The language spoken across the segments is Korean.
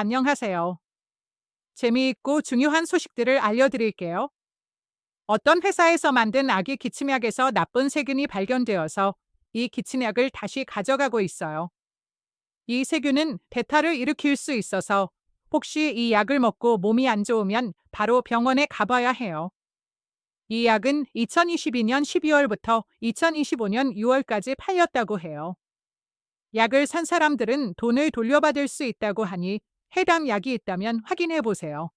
안녕하세요. 재미있고 중요한 소식들을 알려드릴게요. 어떤 회사에서 만든 아기 기침약에서 나쁜 세균이 발견되어서 이 기침약을 다시 가져가고 있어요. 이 세균은 배탈을 일으킬 수 있어서 혹시 이 약을 먹고 몸이 안 좋으면 바로 병원에 가봐야 해요. 이 약은 2022년 12월부터 2025년 6월까지 팔렸다고 해요. 약을 산 사람들은 돈을 돌려받을 수 있다고 하니 해당 약이 있다면 확인해 보세요.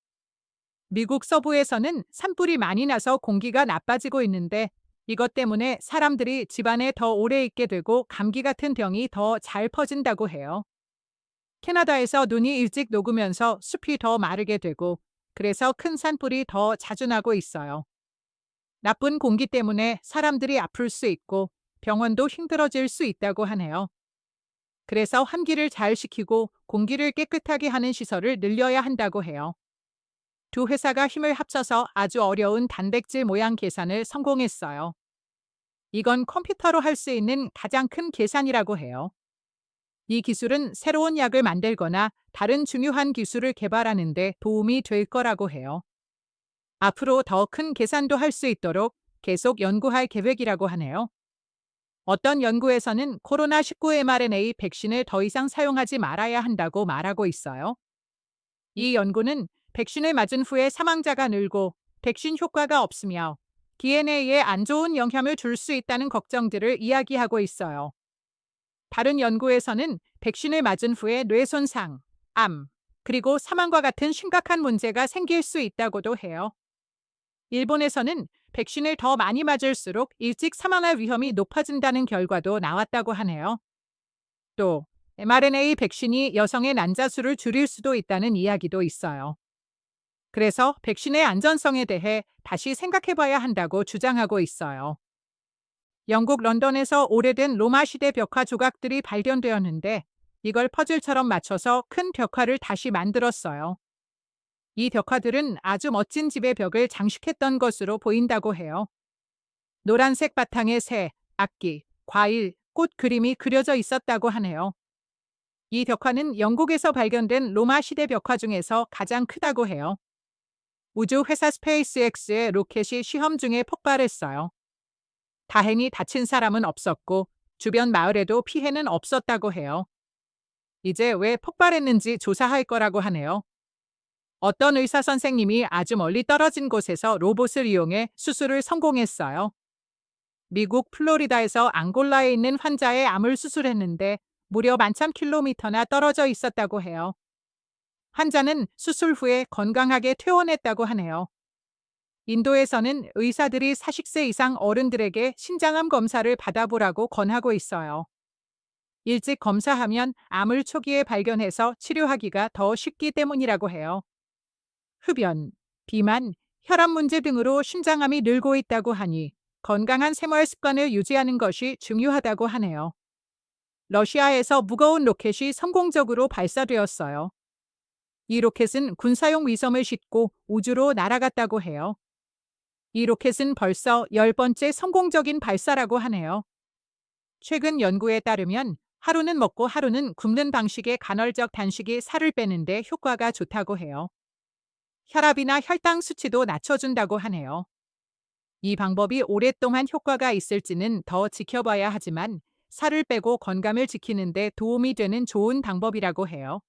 미국 서부에서는 산불이 많이 나서 공기가 나빠지고 있는데 이것 때문에 사람들이 집안에 더 오래 있게 되고 감기 같은 병이 더 잘 퍼진다고 해요. 캐나다에서 눈이 일찍 녹으면서 숲이 더 마르게 되고 그래서 큰 산불이 더 자주 나고 있어요. 나쁜 공기 때문에 사람들이 아플 수 있고 병원도 힘들어질 수 있다고 하네요. 그래서 환기를 잘 시키고 공기를 깨끗하게 하는 시설을 늘려야 한다고 해요. 두 회사가 힘을 합쳐서 아주 어려운 단백질 모양 계산을 성공했어요. 이건 컴퓨터로 할 수 있는 가장 큰 계산이라고 해요. 이 기술은 새로운 약을 만들거나 다른 중요한 기술을 개발하는 데 도움이 될 거라고 해요. 앞으로 더 큰 계산도 할 수 있도록 계속 연구할 계획이라고 하네요. 어떤 연구에서는 코로나19 mRNA 백신을 더 이상 사용하지 말아야 한다고 말하고 있어요. 이 연구는 백신을 맞은 후에 사망자가 늘고 백신 효과가 없으며 DNA에 안 좋은 영향을 줄 수 있다는 걱정들을 이야기하고 있어요. 다른 연구에서는 백신을 맞은 후에 뇌 손상, 암, 그리고 사망과 같은 심각한 문제가 생길 수 있다고도 해요. 일본에서는 백신을 더 많이 맞을수록 일찍 사망할 위험이 높아진다는 결과도 나왔다고 하네요. 또 mRNA 백신이 여성의 난자수를 줄일 수도 있다는 이야기도 있어요. 그래서 백신의 안전성에 대해 다시 생각해 봐야 한다고 주장하고 있어요. 영국 런던에서 오래된 로마 시대 벽화 조각들이 발견되었는데 이걸 퍼즐처럼 맞춰서 큰 벽화를 다시 만들었어요. 이 벽화들은 아주 멋진 집의 벽을 장식했던 것으로 보인다고 해요. 노란색 바탕에 새, 악기, 과일, 꽃 그림이 그려져 있었다고 하네요. 이 벽화는 영국에서 발견된 로마 시대 벽화 중에서 가장 크다고 해요. 우주 회사 스페이스X의 로켓이 시험 중에 폭발했어요. 다행히 다친 사람은 없었고 주변 마을에도 피해는 없었다고 해요. 이제 왜 폭발했는지 조사할 거라고 하네요. 어떤 의사 선생님이 아주 멀리 떨어진 곳에서 로봇을 이용해 수술을 성공했어요. 미국 플로리다에서 앙골라에 있는 환자의 암을 수술했는데 무려 만천 킬로미터나 떨어져 있었다고 해요. 환자는 수술 후에 건강하게 퇴원했다고 하네요. 인도에서는 의사들이 40세 이상 어른들에게 신장암 검사를 받아보라고 권하고 있어요. 일찍 검사하면 암을 초기에 발견해서 치료하기가 더 쉽기 때문이라고 해요. 흡연, 비만, 혈압 문제 등으로 심장암이 늘고 있다고 하니 건강한 생활 습관을 유지하는 것이 중요하다고 하네요. 러시아에서 무거운 로켓이 성공적으로 발사되었어요. 이 로켓은 군사용 위성을 싣고 우주로 날아갔다고 해요. 이 로켓은 벌써 열 번째 성공적인 발사라고 하네요. 최근 연구에 따르면 하루는 먹고 하루는 굶는 방식의 간헐적 단식이 살을 빼는데 효과가 좋다고 해요. 혈압이나 혈당 수치도 낮춰준다고 하네요. 이 방법이 오랫동안 효과가 있을지는 더 지켜봐야 하지만 살을 빼고 건강을 지키는데 도움이 되는 좋은 방법이라고 해요.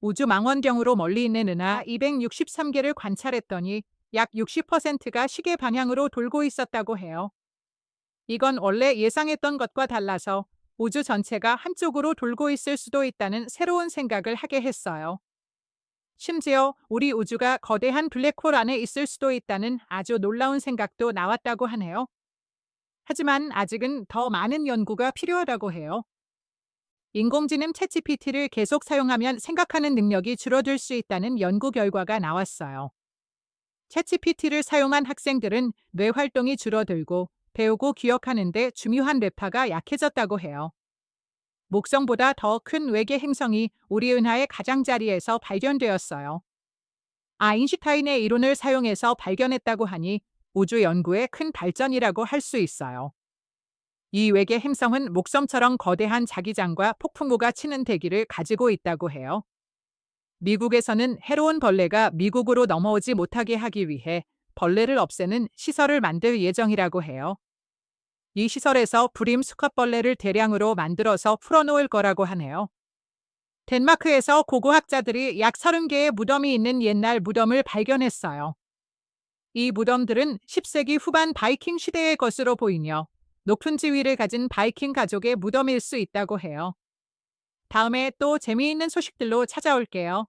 우주 망원경으로 멀리 있는 은하 263개를 관찰했더니 약 60%가 시계 방향으로 돌고 있었다고 해요. 이건 원래 예상했던 것과 달라서 우주 전체가 한쪽으로 돌고 있을 수도 있다는 새로운 생각을 하게 했어요. 심지어 우리 우주가 거대한 블랙홀 안에 있을 수도 있다는 아주 놀라운 생각도 나왔다고 하네요. 하지만 아직은 더 많은 연구가 필요하다고 해요. 인공지능 챗GPT를 계속 사용하면 생각하는 능력이 줄어들 수 있다는 연구 결과가 나왔어요. 챗GPT를 사용한 학생들은 뇌 활동이 줄어들고 배우고 기억하는데 중요한 뇌파가 약해졌다고 해요. 목성보다 더 큰 외계 행성이 우리 은하의 가장자리에서 발견되었어요. 아인슈타인의 이론을 사용해서 발견했다고 하니 우주 연구의 큰 발전이라고 할 수 있어요. 이 외계 행성은 목섬처럼 거대한 자기장과 폭풍우가 치는 대기를 가지고 있다고 해요. 미국에서는 해로운 벌레가 미국으로 넘어오지 못하게 하기 위해 벌레를 없애는 시설을 만들 예정이라고 해요. 이 시설에서 불임 수컷벌레를 대량으로 만들어서 풀어놓을 거라고 하네요. 덴마크에서 고고학자들이 약 30개의 무덤이 있는 옛날 무덤을 발견했어요. 이 무덤들은 10세기 후반 바이킹 시대의 것으로 보이며 높은 지위를 가진 바이킹 가족의 무덤일 수 있다고 해요. 다음에 또 재미있는 소식들로 찾아올게요.